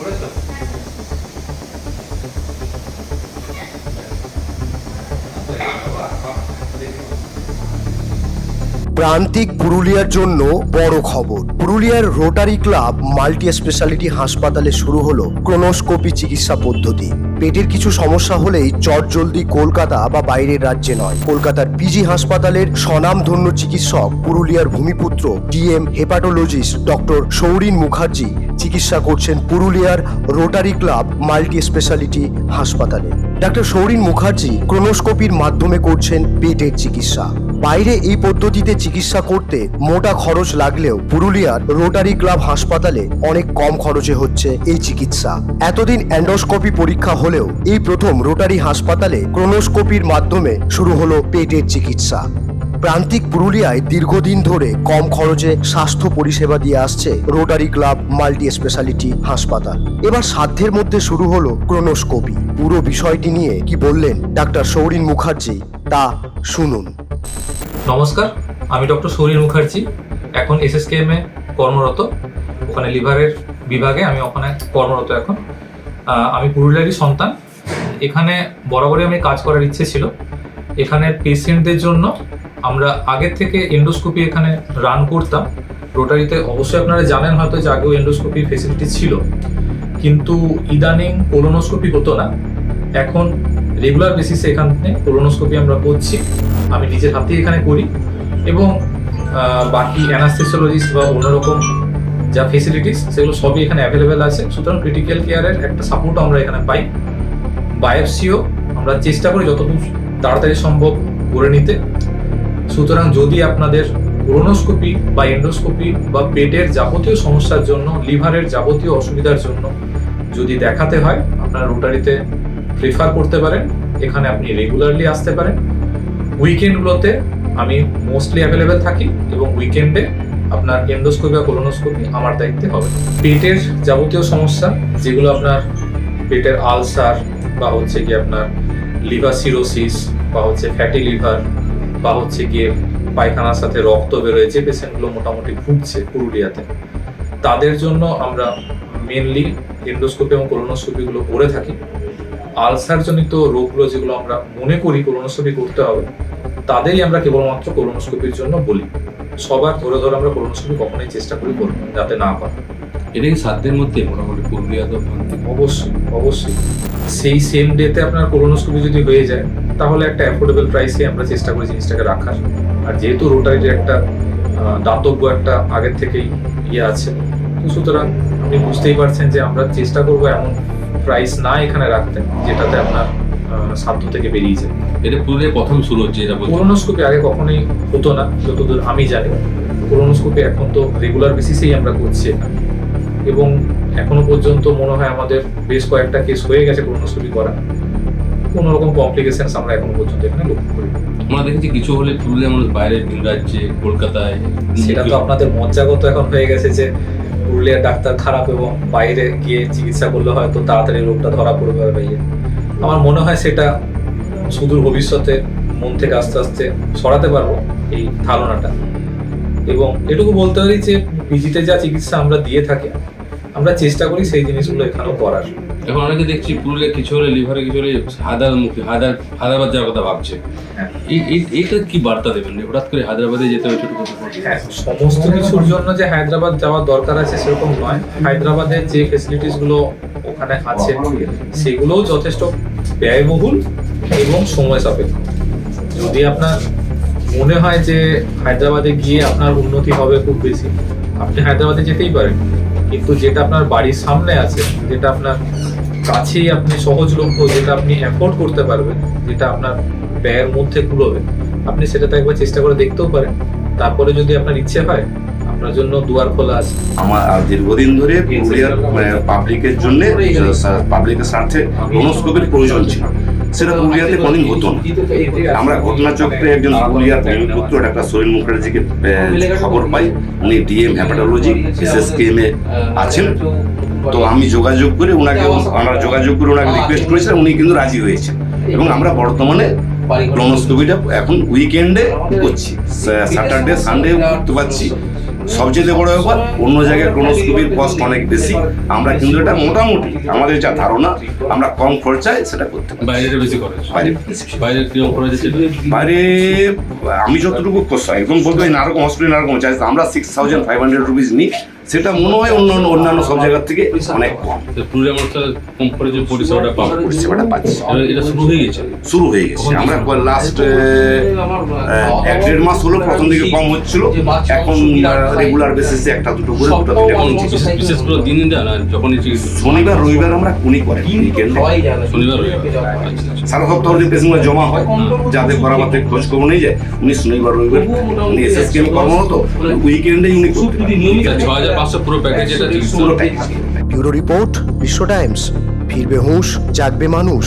প্রান্তিক পুরুলিয়ার জন্য বড় খবর। পুরুলিয়ার রোটারি ক্লাব মাল্টি স্পেশালিটি হাসপাতালে শুরু হলো ক্রোনোস্কোপি চিকিৎসা পদ্ধতি। পেটের কিছু সমস্যা হলেই চটজলদি কলকাতা বা বাইরের রাজ্যে নয়। কলকাতার পিজি হাসপাতালের স্বনামধন্য চিকিৎসক পুরুলিয়ার ভূমিপুত্র DM hepatologist doctor Saurin Mukherjee চিকিৎসা করছেন পুরুলিয়ার রোটারি ক্লাব মাল্টি স্পেশালিটি হাসপাতালে। ডাক্তার সৌরিন মুখার্জি ক্রোনোস্কোপির মাধ্যমে করছেন পেটের চিকিৎসা। বাইরে এই পদ্ধতিতে চিকিৎসা করতে মোটা খরচ লাগলেও পুরুলিয়ার রোটারি ক্লাব হাসপাতালে অনেক কম খরচে হচ্ছে এই চিকিৎসা। এতদিন অ্যান্ডোস্কোপি পরীক্ষা হলেও এই প্রথম রোটারি হাসপাতালে ক্রোনোস্কোপির মাধ্যমে শুরু হলো পেটের চিকিৎসা। প্রান্তিক পুরুলিয়ায় দীর্ঘদিন ধরে কম খরচে স্বাস্থ্য পরিষেবা দিয়ে আসছে রোটারি ক্লাব মাল্টি স্পেশালিটি হাসপাতাল। এবার সাধ্যের মধ্যে শুরু হলো ক্রোনোস্কোপি। পুরো বিষয়টি নিয়ে কি বললেন ডাক্তার সৌরিন মুখার্জি, তা শুনুন। নমস্কার, আমি ডক্টর সৌরীর মুখার্জি। এখন এসএসকেএম এ কর্মরত। ওখানে লিভারের বিভাগে আমি ওখানে কর্মরত এখন। আমি পুরুলিয়ারই সন্তান। এখানে বরাবরই আমি কাজ করার ইচ্ছে ছিল। এখানে পেশেন্টদের জন্য আমরা আগের থেকে এন্ডোস্কোপি এখানে রান করতাম। রোটারিতে অবশ্যই আপনারা জানেন হয়তো যে আগেও এন্ডোস্কোপি ফেসিলিটি ছিল। কিন্তু ইদানিং কোলোনোস্কোপি হতো না। এখন রেগুলার বেসিসে এখানে কোলোনোস্কোপি আমরা করছি। আমি নিজের হাতেই এখানে করি। এবং বাকি অ্যানাস্থেসিওলজিস্ট বা অন্যরকম যা ফেসিলিটিস সেগুলো সবই এখানে অ্যাভেলেবেল আছে। সুতরাং ক্রিটিক্যাল কেয়ারের একটা সাপোর্টও আমরা এখানে পাই। বায়োপসিও আমরা চেষ্টা করি যতটুকু তাড়াতাড়ি সম্ভব করে নিতে। সুতরাং যদি আপনাদের কোলোনোস্কোপি বা এন্ডোস্কোপি বা পেটের যাবতীয় সমস্যার জন্য, লিভারের যাবতীয় অসুবিধার জন্য যদি দেখাতে হয়, আপনারা রোটারিতে প্রেফার করতে পারেন। এখানে আপনি রেগুলারলি আসতে পারেন। উইকেন্ডগুলোতে আমি মোস্টলি অ্যাভেলেবেল থাকি এবং উইকেন্ডে আপনার এন্ডোস্কোপি বা কোলোনোস্কোপি আমার দায়িত্বে হবে। পেটের যাবতীয় সমস্যা, যেগুলো আপনার পেটের আলসার বা হচ্ছে কি আপনার লিভার সিরোসিস বা হচ্ছে ফ্যাটি লিভার বা হচ্ছে গিয়ে পায়খানার সাথে রক্ত বেরোয় যে পেশেন্টগুলো মোটামুটি ভুগছে পুরুলিয়াতে তাদের জন্য আমরা মেনলি এন্ডোস্কোপি এবং কোলোনোস্কোপিগুলো করে থাকি। আলসারজনিত রোগগুলো যেগুলো আমরা মনে করি কোলোনোস্কোপি করতে হবে তাদেরই আমরা কেবলমাত্র কোলোনোস্কোপির জন্য বলি। সবার ধরে ধরে আমরা কোলোনোস্কোপি কখনোই চেষ্টা করি করব যাতে না করে। এটা কি সাধ্যের মধ্যে মোটামুটি পুরুলিয়া তো? অবশ্যই অবশ্যই। সেই সেম ডেতে আপনার কোলোনোস্কোপি যদি হয়ে যায় তাহলে একটা অ্যাফোর্ডেবল প্রাইসে আমরা চেষ্টা করি জিনিসটাকে রাখার। আর যেহেতু রোটারির একটা দাতব্য একটা আগের থেকেই ইয়ে আছে তো সুতরাং আপনি বুঝতেই পারছেন যে আমরা চেষ্টা করব এমন প্রাইস না এখানে রাখতে যেটাতে আপনার সাধ্য থেকে বেরিয়ে যায়। এটা পুরুলিয়া প্রথম শুরু হচ্ছে এটা কোলোনোস্কোপি আগে কখনোই হতো না যতদূর আমি জানি। কোলোনোস্কোপি এখন তো রেগুলার বেসিসেই আমরা করছি এবং এখনও পর্যন্ত মনে হয় আমাদের বেশ কয়েকটা কেস হয়ে গেছে কোলোনোস্কোপি করা। কোনো রকম কমপ্লিকেশনস আমরা এখনও পর্যন্ত এখানে লক্ষ্য করি আমরা দেখেছি কিছু হলে পুরুলিয়া মানুষ বাইরে ভিন রাজ্যে কলকাতায় সেটা তো আপনাদের মজ্জাগত এখন হয়ে গেছে যে পুরুলিয়ার ডাক্তার খারাপ এবং বাইরে গিয়ে চিকিৎসা করলে হয়তো তাড়াতাড়ি রোগটা ধরা পড়বে বা ইয়ে। আমার মনে হয় সেটা সুদূর ভবিষ্যতে মন থেকে আস্তে আস্তে সরাতে পারব এই ধারণাটা। এবং এটুকু বলতে পারি যে পিজিতে যা চিকিৎসা আমরা দিয়ে থাকি আমরা চেষ্টা করি সেই জিনিসগুলো এখানেও করার। এখন অনেকে দেখছি পুরুলিয়া কিছু হলে লিভারে কিছু হলে হায়দ্রাবাদ মুখী হায়দ্রাবাদ হায়দ্রাবাদ যাওয়ার কথা ভাবছে। হ্যাঁ। এইটা কি বার্তা দেবেন? হঠাৎ করে হায়দ্রাবাদে যেতে হবে ছোট ছোট হ্যাঁ সমস্ত কিছুর জন্য যে হায়দ্রাবাদ যাওয়ার দরকার আছে সেরকম নয়। হায়দ্রাবাদের যে ফেসিলিটিসগুলো ওখানে আছে সেগুলোও যথেষ্ট ব্যয়বহুল এবং সময় সাপেক্ষ। যদি আপনার মনে হয় যে হায়দ্রাবাদে গিয়ে আপনার উন্নতি হবে খুব বেশি আপনি হায়দ্রাবাদে যেতেই পারেন। কিন্তু যেটা আপনার বাড়ির সামনে আছে যেটা আপনার কাছেই আপনি সহজলভ্য যেটা আপনি অ্যাফোর্ড করতে পারবেন যেটা আপনার ব্যয়ের মধ্যে কুলোবে আপনি সেটাতে একবার চেষ্টা করে দেখতেও পারেন। তারপরে যদি আপনার ইচ্ছে হয় আপনার জন্য দুয়ার খোলা আছে। আমার দীর্ঘদিন ধরে পুরুলিয়ার পাবলিকের জন্য পাবলিকের স্বার্থে প্রয়োজন ছিল। সেটা পুরুলিয়াতে কোনদিন হতো না। আমরা ঘটনাচক্রে একজন পুরুলিয়ার পুত্র ডাক্তার সোরেন মুখার্জিকে খবর পাই। উনি ডিএম হ্যাপাটোলজি এসএসকেএম এ আছেন। তো আমি যোগাযোগ করে ওনাকে আমরা যোগাযোগ করে ওনাকে রিকোয়েস্ট করেছিলাম উনি কিন্তু রাজি হয়েছেন। এবং আমরা বর্তমানে ক্রোনোস্কোপিটা এখন উইকেন্ডে করছি। স্যাটারডে সানডে করতে পারছি। সবচেয়ে বড় ব্যাপার অন্য জায়গায় ক্রোনোস্কোপির কস্ট অনেক বেশি। আমরা কিন্তু এটা মোটামুটি আমাদের যা ধারণা আমরা কম খরচায় সেটা করতে পারি বেশি বাইরে বাইরে খরচ বাইরে আমি যতটুকু একদম বলতে পারি নারকম হসপিটাল নারকম চাই আমরা six thousand five hundred rupees নিই। সেটা মনে হয় অন্য অন্য অন্যান্য সব জায়গার থেকে অনেক কম। পুরুলিয়া মানুষ কম খরচে পরিষেবাটা পাবে? পরিষেবাটা পাচ্ছি। এটা শুরু হয়ে গেছে? শুরু হয়ে গেছে। আমরা লাস্ট এক দেড় মাস হলো প্রথম দিকে কম হচ্ছিল। এখন রেগুলার বেসিসে একটা দুটো করে দুটো তিনটে বিশেষ- করে দিন দেয় না যখনই শনিবার রবিবার আমরা উনি করেন উইকেন্ডে শনিবার রবিবার। আচ্ছা আচ্ছা। সারা সপ্তাহ যে পেশেন্টরা জমা হয়। যাদের থেকে খোঁজ খবর নিয়ে যায় উনি শনিবার রবিবার উনি এস এস কেম কর্মরত উইকেন্ডেই উনি করতে পারেন। পাঁচশো পুরো প্যাকেজ এটা চিকিৎসা ব্যুরো রিপোর্ট বিশ্ব টাইমস ফিরবে হুঁশ জাগবে মানুষ